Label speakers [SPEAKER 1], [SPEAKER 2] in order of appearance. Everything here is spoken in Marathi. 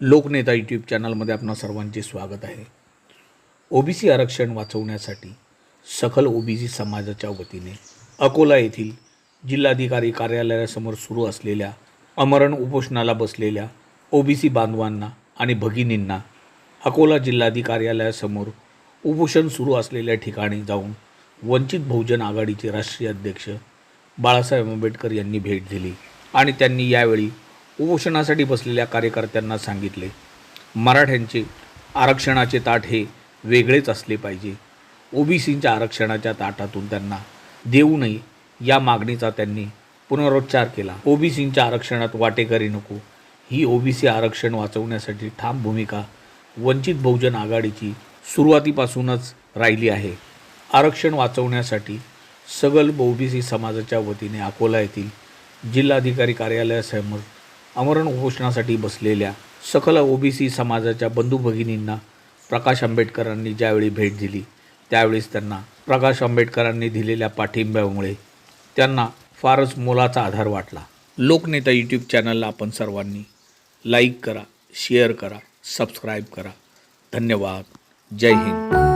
[SPEAKER 1] लोकनेता यूट्यूब चॅनलमध्ये आपणा सर्वांचे स्वागत आहे. ओबीसी आरक्षण वाचवण्यासाठी सखल ओबीसी समाजाच्या वतीने अकोला येथील जिल्हाधिकारी कार्यालयासमोर सुरू असलेल्या अमरण उपोषणाला बसलेल्या ओबीसी बांधवांना आणि भगिनींना अकोला जिल्हाधिकारी कार्यालयासमोर उपोषण सुरू असलेल्या ठिकाणी जाऊन वंचित बहुजन आघाडीचे राष्ट्रीय अध्यक्ष बाळासाहेब आंबेडकर यांनी भेट दिली आणि त्यांनी यावेळी उपोषणासाठी बसलेल्या कार्यकर्त्यांना सांगितले मराठ्यांचे आरक्षणाचे ताट हे वेगळेच असले पाहिजे. ओबीसींच्या आरक्षणाच्या ताटातून त्यांना देऊ नये या मागणीचा त्यांनी पुनरुच्चार केला. ओबीसींच्या आरक्षणात वाटेकरी नको ही ओबीसी आरक्षण वाचवण्यासाठी ठाम भूमिका वंचित बहुजन आघाडीची सुरुवातीपासूनच राहिली आहे. आरक्षण वाचवण्यासाठी सगल ओबीसी समाजाच्या वतीने अकोला येथील जिल्हाधिकारी कार्यालयासमोर अमरण उपोषणासाठी बसलेल्या सकल ओबीसी समाजाच्या बंधू भगिनींना प्रकाश आंबेडकरांनी ज्यावेळी भेट दिली त्यावेळेस त्यांना प्रकाश आंबेडकरांनी दिलेल्या पाठिंब्यामुळे त्यांना फारच मोलाचा आधार वाटला. लोकनेता यूट्यूब चॅनलला आपण सर्वांनी लाईक करा शेअर करा सबस्क्राईब करा. धन्यवाद. जय हिंद.